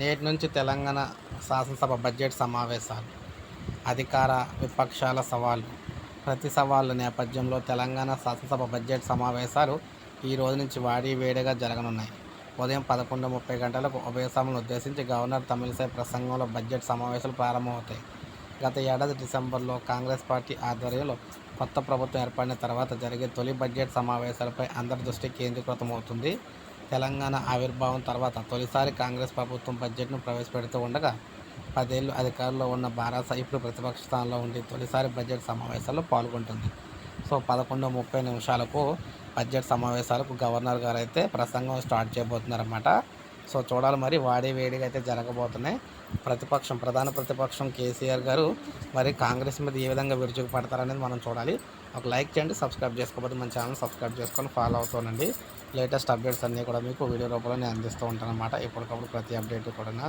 నేటి నుంచి తెలంగాణ శాసనసభ బడ్జెట్ సమావేశాలు అధికార విపక్షాల సవాళ్ళు ప్రతి సవాళ్ళ నేపథ్యంలో తెలంగాణ శాసనసభ బడ్జెట్ సమావేశాలు ఈ రోజు నుంచి వాడి వేడిగా జరగనున్నాయి. ఉదయం పదకొండు ముప్పై గంటలకు ఉభయ సభను ఉద్దేశించి గవర్నర్ తమిళసై ప్రసంగంలో బడ్జెట్ సమావేశాలు ప్రారంభమవుతాయి. గత ఏడాది డిసెంబర్లో కాంగ్రెస్ పార్టీ ఆధ్వర్యంలో కొత్త ప్రభుత్వం ఏర్పడిన తర్వాత జరిగే తొలి బడ్జెట్ సమావేశాలపై అందరి దృష్టి కేంద్రీకృతమవుతుంది. తెలంగాణ ఆవిర్భావం తర్వాత తొలిసారి కాంగ్రెస్ ప్రభుత్వం బడ్జెట్ను ప్రవేశపెడుతూ ఉండగా పదేళ్ళు అధికారంలో ఉన్న భారత ఇప్పుడు ప్రతిపక్ష స్థానంలో ఉండి తొలిసారి బడ్జెట్ సమావేశాల్లో పాల్గొంటుంది. సో పదకొండు ముప్పై నిమిషాలకు బడ్జెట్ సమావేశాలకు గవర్నర్ గారు అయితే ప్రసంగం స్టార్ట్ చేయబోతున్నారన్నమాట. సో చూడాలి మరి వాడి వేడిగా అయితే జరగబోతున్నాయి. ప్రతిపక్షం ప్రధాన ప్రతిపక్షం కేసీఆర్ గారు మరి కాంగ్రెస్ మీద ఏ విధంగా విరుచుకుపడతారనేది మనం చూడాలి. ఒక లైక్ చేయండి సబ్స్క్రైబ్ చేసుకోకపోతే మన ఛానల్ సబ్స్క్రైబ్ చేసుకొని ఫాలో అవుతానండి లేటెస్ట్ అప్డేట్స్ అన్నీ కూడా మీకు వీడియో రూపంలో నేను అందిస్తూ ఉంటాను ఇప్పటికప్పుడు ఎప్పటికప్పుడు ప్రతి అప్డేట్ కూడా